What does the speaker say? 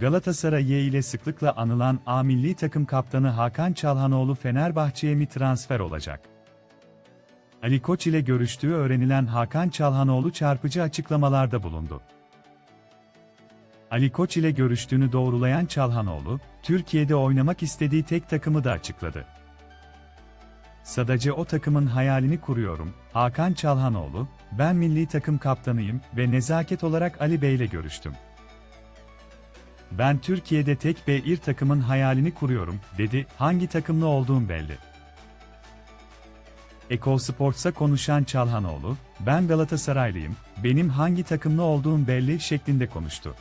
Galatasaray ile sıklıkla anılan A milli takım kaptanı Hakan Çalhanoğlu Fenerbahçe'ye mi transfer olacak? Ali Koç ile görüştüğü öğrenilen Hakan Çalhanoğlu çarpıcı açıklamalarda bulundu. Ali Koç ile görüştüğünü doğrulayan Çalhanoğlu, Türkiye'de oynamak istediği tek takımı da açıkladı. Sadece o takımın hayalini kuruyorum, Hakan Çalhanoğlu, ben milli takım kaptanıyım ve nezaket olarak Ali Bey ile görüştüm. Ben Türkiye'de tek bir takımın hayalini kuruyorum, dedi, hangi takımlı olduğum belli. Eko Sports'a konuşan Çalhanoğlu, ben Galatasaraylıyım, benim hangi takımlı olduğum belli şeklinde konuştu.